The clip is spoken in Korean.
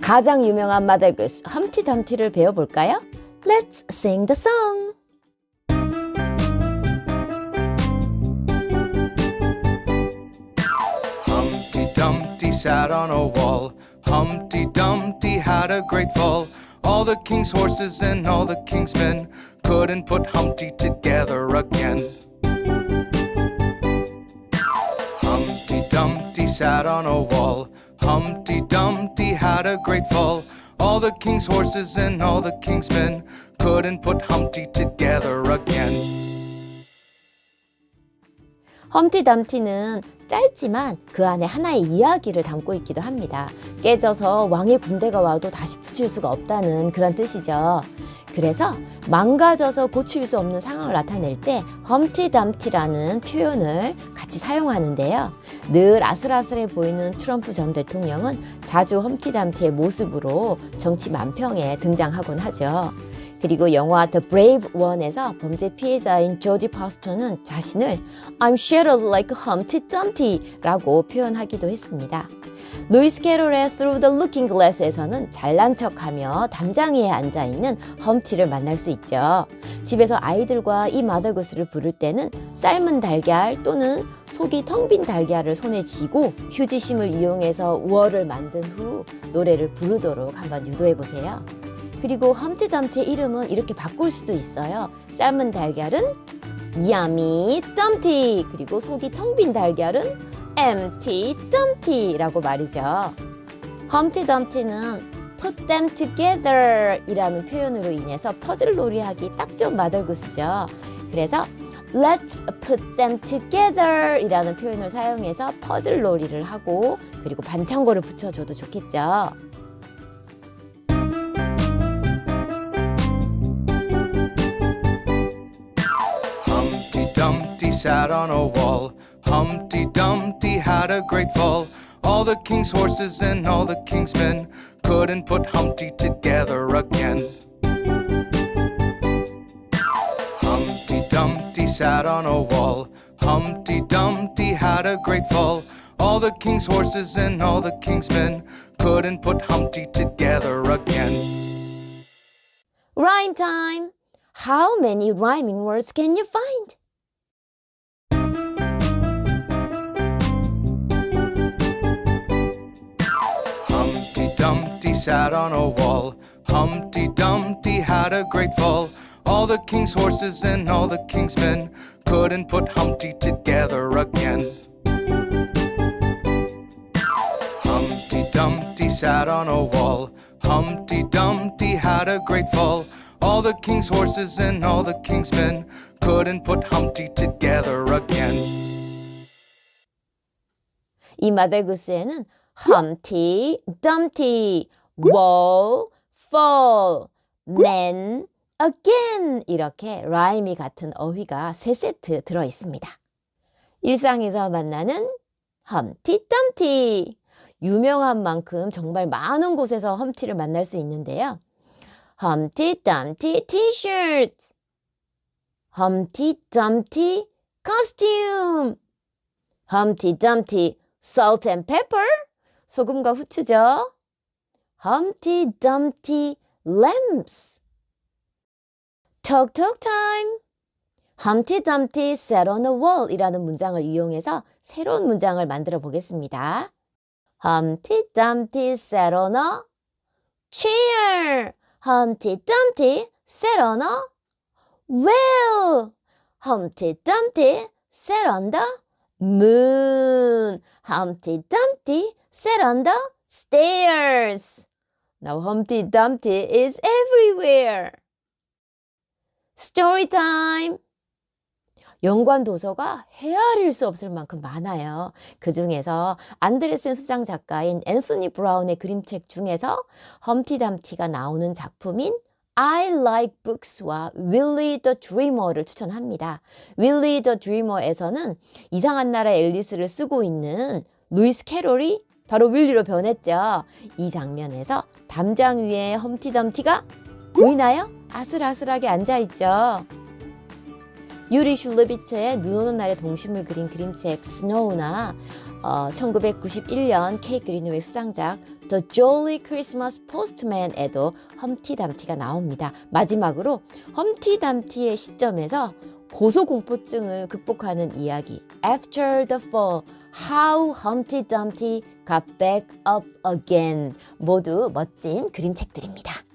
가장 유명한 마더글스 험티 덤티를 배워볼까요? Let's sing the song. Humpty Dumpty sat on a wall. Humpty Dumpty had a great fall. All the king's horses and all the king's men couldn't put Humpty together again. Humpty Dumpty sat on a wall. Humpty Dumpty had a great fall. All the king's horses and all the king's men couldn't put Humpty together again. 험티 담티는 짧지만 그 안에 하나의 이야기를 담고 있기도 합니다. 깨져서 왕의 군대가 와도 다시 붙일 수가 없다는 그런 뜻이죠. 그래서 망가져서 고칠 수 없는 상황을 나타낼 때 험티 담티라는 표현을 같이 사용하는데요. 늘 아슬아슬해 보이는 트럼프 전 대통령은 자주 험티 담티의 모습으로 정치 만평에 등장하곤 하죠. 그리고 영화 The Brave One에서 범죄 피해자인 조지 파스터는 자신을 I'm shadowed like Humpty Dumpty라고 표현하기도 했습니다. 루이스 캐롤의 Through the Looking Glass에서는 잘난 척하며 담장 위에 앉아 있는 험티를 만날 수 있죠. 집에서 아이들과 이 마더구스를 부를 때는 삶은 달걀 또는 속이 텅 빈 달걀을 손에 쥐고 휴지심을 이용해서 월을 만든 후 노래를 부르도록 한번 유도해 보세요. 그리고 험티덤티의 이름은 이렇게 바꿀 수도 있어요. 삶은 달걀은 야미 덤티 그리고 속이 텅 빈 달걀은 empty 덤티라고 말이죠. 험티 덤티는 put them together 이라는 표현으로 인해서 퍼즐 놀이하기 딱 좋은 마더구스죠. 그래서 let's put them together 이라는 표현을 사용해서 퍼즐 놀이를 하고 그리고 반창고를 붙여줘도 좋겠죠. Dumpty sat on a wall. Humpty Dumpty had a great fall. All the king's horses and all the king's men couldn't put Humpty together again. Humpty Dumpty sat on a wall. Humpty Dumpty had a great fall. All the king's horses and all the king's men couldn't put Humpty together again. Rhyme time! How many rhyming words can you find? sat on a wall. Humpty Dumpty had a great fall. All the king's horses and all the king's men couldn't put Humpty together again. Humpty Dumpty sat on a wall. Humpty Dumpty had a great fall. All the king's horses and all the king's men couldn't put Humpty together again. 이 마더구스에는 Humpty, Dumpty, Wall, Fall, Man, Again 이렇게 라임이 같은 어휘가 세 세트 들어 있습니다. 일상에서 만나는 험티 덤티 유명한 만큼 정말 많은 곳에서 험티를 만날 수 있는데요. 험티 덤티 티셔츠 험티 덤티 코스튬 험티 덤티 salt and pepper 소금과 후추죠. 험티 덤티 lamps talk talk time Humpty Dumpty sat on a wall 이라는 문장을 이용해서 새로운 문장을 만들어 보겠습니다. Humpty Dumpty sat on a chair. Humpty Dumpty sat on a well. Humpty Dumpty sat on the moon. Humpty Dumpty sat on the stairs. Now Humpty Dumpty is everywhere. Story time. 연관 도서가 헤아릴 수 없을 만큼 많아요. 그 중에서 안드레슨 수장 작가인 앤서니 브라운의 그림책 중에서 험티 담티가 나오는 작품인 I Like Books와 Willie the Dreamer를 추천합니다. Willie the Dreamer에서는 이상한 나라 앨리스를 쓰고 있는 루이스 캐롤이 바로 윌리로 변했죠. 이 장면에서 담장 위에 험티덤티가 보이나요? 아슬아슬하게 앉아있죠. 유리 슐레비처의 눈 오는 날의 동심을 그린 그림책 스노우나 어, 1991년 K 그린웨이 수상작 The Jolly Christmas Postman에도 험티담티가 나옵니다. 마지막으로 험티담티의 시점에서 고소공포증을 극복하는 이야기 After the Fall How Humpty Dumpty Got Back Up Again 모두 멋진 그림책들입니다.